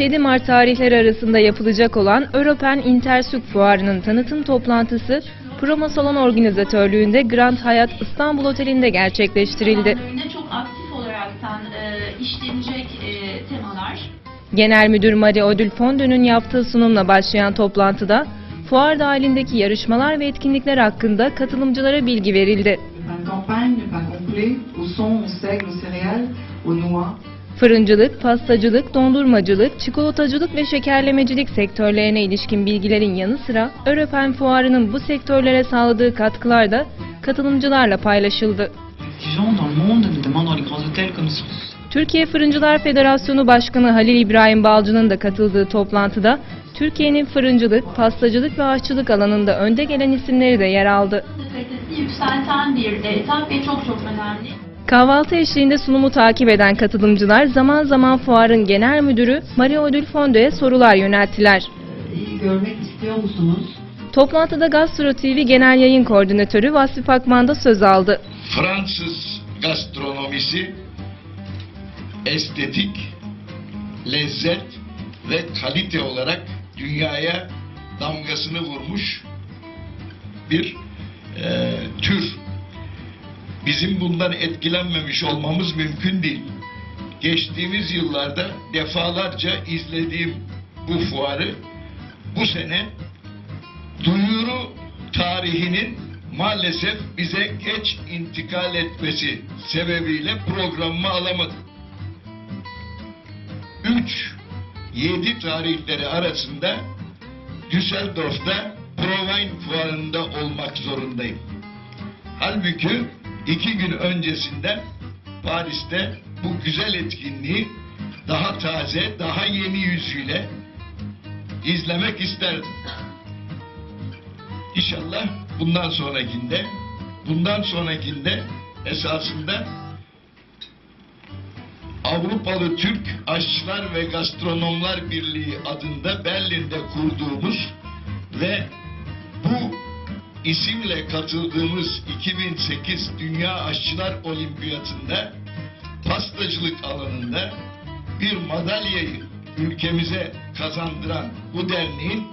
5-7 Mart tarihleri arasında yapılacak olan Europen Intersük Fuarı'nın tanıtım toplantısı Promo Salon Organizatörlüğünde Grand Hyatt İstanbul Oteli'nde gerçekleştirildi. Çok aktif olaraktan e, işlenecek e, temalar. Genel Müdür Marie Ödül Fondö'nün yaptığı sunumla başlayan toplantıda fuar dahilindeki yarışmalar ve etkinlikler hakkında katılımcılara bilgi verildi. Fırıncılık, pastacılık, dondurmacılık, çikolatacılık ve şekerlemecilik sektörlerine ilişkin bilgilerin yanı sıra Europen Fuarı'nın bu sektörlere sağladığı katkılar da katılımcılarla paylaşıldı. Türkiye Fırıncılar Federasyonu Başkanı Halil İbrahim Balcı'nın da katıldığı toplantıda Türkiye'nin fırıncılık, pastacılık ve aşçılık alanında önde gelen isimleri de yer aldı. Kalitesi yükselten bir etap ve çok çok önemli. Kahvaltı eşliğinde sunumu takip eden katılımcılar zaman zaman fuarın genel müdürü Maria Ödül Fondo'ya sorular yönelttiler. İyi görmek istiyor musunuz? Toplantıda Gastro TV Genel Yayın Koordinatörü Vasfi Akman da söz aldı. Fransız gastronomisi estetik, lezzet ve kalite olarak dünyaya damgasını vurmuş bir eee, tür. Bizim bundan etkilenmemiş olmamız mümkün değil. Geçtiğimiz yıllarda defalarca izlediğim bu fuarı bu sene duyuru tarihinin maalesef bize geç intikal etmesi sebebiyle programımı alamadım. 3 7 tarihleri arasında Düsseldorf'ta Provine fuarında olmak zorundayım. Halbuki iki gün öncesinden Paris'te bu güzel etkinliği daha taze, daha yeni yüzüyle izlemek isterdim. İnşallah bundan sonrakinde, bundan sonrakinde esasında Avrupalı Türk Aşçılar ve Gastronomlar Birliği adında Berlin'de kurduğumuz ve bu isimle katıldığımız 2008 Dünya Aşçılar Olimpiyatında pastacılık alanında bir madalyayı ülkemize kazandıran bu derneğin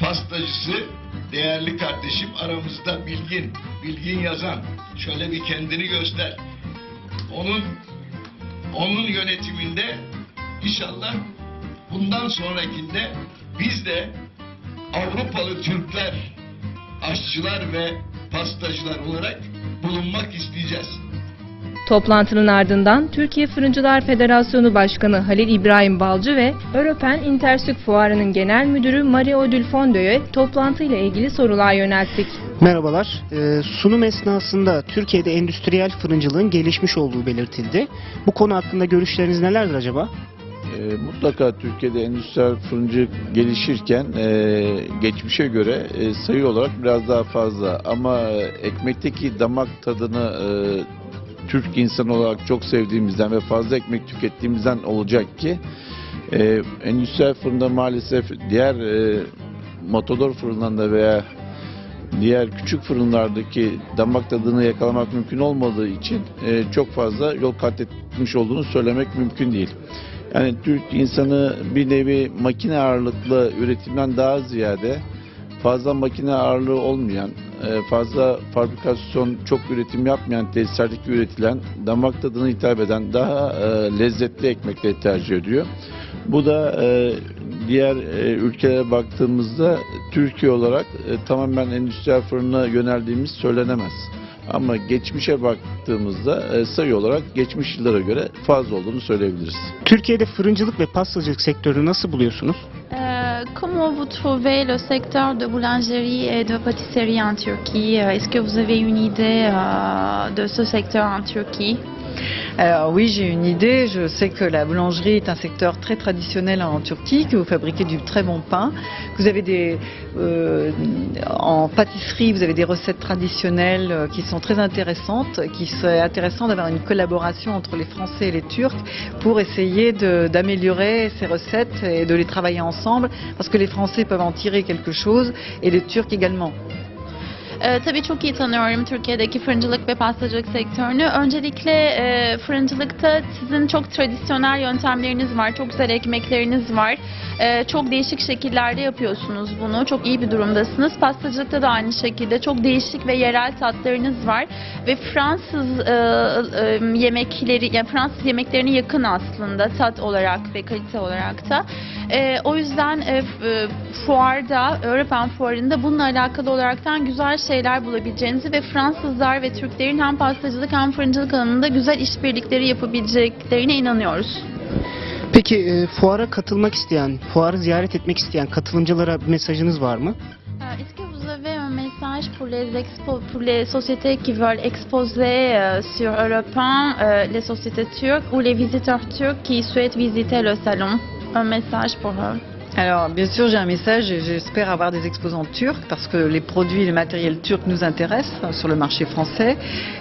pastacısı değerli kardeşim aramızda Bilgin, Bilgin yazan. Şöyle bir kendini göster. Onun onun yönetiminde inşallah bundan sonrakinde biz de Avrupalı Türkler, aşçılar ve pastacılar olarak bulunmak isteyeceğiz. Toplantının ardından Türkiye Fırıncılar Federasyonu Başkanı Halil İbrahim Balcı ve Europen Intersük Fuarı'nın genel müdürü Maria Ödül Fondo'ya toplantıyla ilgili sorular yönelttik. Merhabalar. Ee, sunum esnasında Türkiye'de endüstriyel fırıncılığın gelişmiş olduğu belirtildi. Bu konu hakkında görüşleriniz nelerdir acaba? E, mutlaka Türkiye'de endüstriyel fırıncı gelişirken e, geçmişe göre e, sayı olarak biraz daha fazla ama e, ekmekteki damak tadını e, Türk insanı olarak çok sevdiğimizden ve fazla ekmek tükettiğimizden olacak ki e, endüstriyel fırında maalesef diğer e, motor fırınlarında veya diğer küçük fırınlardaki damak tadını yakalamak mümkün olmadığı için e, çok fazla yol kat etmiş olduğunu söylemek mümkün değil. Yani Türk insanı bir nevi makine ağırlıklı üretimden daha ziyade fazla makine ağırlığı olmayan, e, fazla fabrikasyon çok üretim yapmayan tesislerdeki üretilen, damak tadını hitap eden daha e, lezzetli ekmekleri tercih ediyor. Bu da e, diğer ülkelere baktığımızda Türkiye olarak tamamen endüstriyel fırına yöneldiğimiz söylenemez. Ama geçmişe baktığımızda e, sayı olarak geçmiş yıllara göre fazla olduğunu söyleyebiliriz. Türkiye'de fırıncılık ve pastacılık sektörünü nasıl buluyorsunuz? Euh, comment vous trouvez le secteur de boulangerie et de pâtisserie en Turquie Est-ce que vous avez une idée euh, de ce secteur en Turquie Alors oui, j'ai une idée. Je sais que la boulangerie est un secteur très traditionnel en Turquie, que vous fabriquez du très bon pain. Vous avez des euh, en pâtisserie, vous avez des recettes traditionnelles euh, qui sont très intéressantes, qui serait intéressant d'avoir une collaboration entre les Français et les Turcs pour essayer d'améliorer ces recettes et de les travailler ensemble, parce que les Français peuvent en tirer quelque chose et les Turcs également. Ee, tabii çok iyi tanıyorum Türkiye'deki fırıncılık ve pastacılık sektörünü. Öncelikle e, fırıncılıkta sizin çok tradisyonel yöntemleriniz var, çok güzel ekmekleriniz var. Ee, çok değişik şekillerde yapıyorsunuz bunu, çok iyi bir durumdasınız. Pastacılıkta da aynı şekilde çok değişik ve yerel tatlarınız var. Ve Fransız e, e, yemekleri, yani Fransız yemeklerine yakın aslında tat olarak ve kalite olarak da. Ee, o yüzden e, e, fuarda, European fuarında bununla alakalı olaraktan güzel şeyler bulabileceğinizi ve Fransızlar ve Türklerin hem pastacılık hem fırıncılık alanında güzel işbirlikleri yapabileceklerine inanıyoruz. Peki e, fuara katılmak isteyen, fuarı ziyaret etmek isteyen katılımcılara bir mesajınız var mı? Est-ce que vous avez un message pour les, expo- pour les sociétés qui veulent exposer euh, sur Europe 1, euh, les sociétés turques ou les visiteurs turcs qui souhaitent visiter le salon Un message pour eux Alors, bien sûr, j'ai un message et j'espère avoir des exposants turcs parce que les produits et le matériel turc nous intéressent sur le marché français.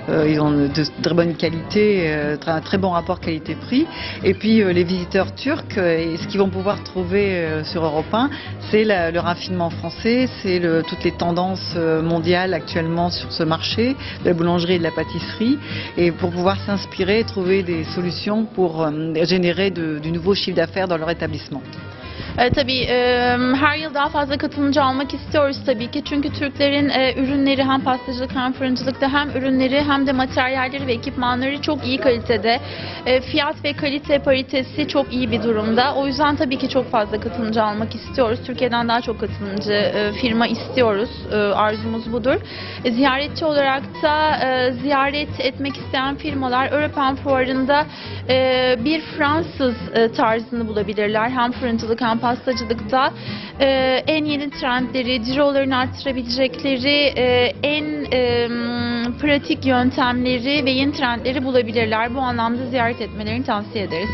Euh, ils ont de très bonne qualité, euh, un très bon rapport qualité-prix. Et puis, euh, les visiteurs turcs, et ce qu'ils vont pouvoir trouver sur Europe 1, c'est le raffinement français, c'est le- toutes les tendances mondiales actuellement sur ce marché, de la boulangerie et de la pâtisserie, et pour pouvoir s'inspirer trouver des solutions pour générer de- du nouveau chiffre d'affaires dans leur établissement. E, tabii e, her yıl daha fazla katılımcı almak istiyoruz tabii ki. Çünkü Türklerin e, ürünleri hem pastacılık hem fırıncılıkta hem ürünleri hem de materyalleri ve ekipmanları çok iyi kalitede. E, fiyat ve kalite paritesi çok iyi bir durumda. O yüzden tabii ki çok fazla katılımcı almak istiyoruz. Türkiye'den daha çok katılımcı e, firma istiyoruz. E, arzumuz budur. E, ziyaretçi olarak da e, ziyaret etmek isteyen firmalar European Fuarı'nda e, bir Fransız e, tarzını bulabilirler. Hem fırıncılık hem pastacılıkta e, en yeni trendleri, cirolarını arttırabilecekleri e, en e, pratik yöntemleri ve yeni trendleri bulabilirler. Bu anlamda ziyaret etmelerini tavsiye ederiz.